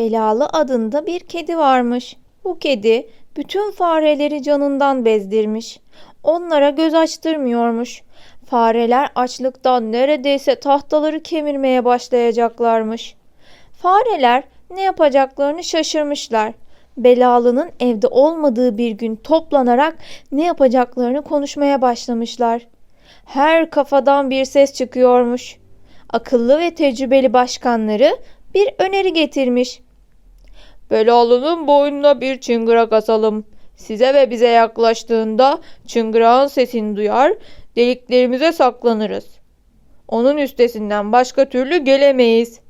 Belalı adında bir kedi varmış. Bu kedi bütün fareleri canından bezdirmiş. Onlara göz açtırmıyormuş. Fareler açlıktan neredeyse tahtaları kemirmeye başlayacaklarmış. Fareler ne yapacaklarını şaşırmışlar. Belalının evde olmadığı bir gün toplanarak ne yapacaklarını konuşmaya başlamışlar. Her kafadan bir ses çıkıyormuş. Akıllı ve tecrübeli başkanları bir öneri getirmiş. Belalının boynuna bir çıngırak asalım. Size ve bize yaklaştığında çıngırağın sesini duyar, deliklerimize saklanırız. Onun üstesinden başka türlü gelemeyiz.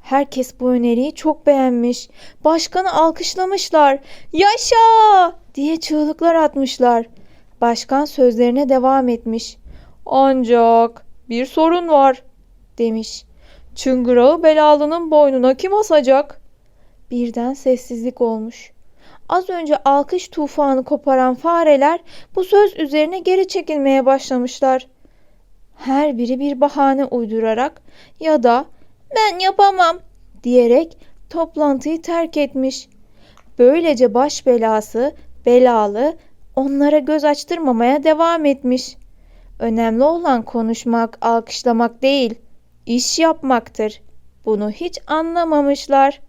Herkes bu öneriyi çok beğenmiş. Başkanı alkışlamışlar. Yaşa! diye çığlıklar atmışlar. Başkan sözlerine devam etmiş. Ancak bir sorun var demiş. Çıngırağı belalının boynuna kim asacak? Birden sessizlik olmuş. Az önce alkış tufanı koparan fareler bu söz üzerine geri çekilmeye başlamışlar. Her biri bir bahane uydurarak ya da ben yapamam diyerek toplantıyı terk etmiş. Böylece baş belası, belalı onlara göz açtırmamaya devam etmiş. Önemli olan konuşmak, alkışlamak değil, iş yapmaktır. Bunu hiç anlamamışlar.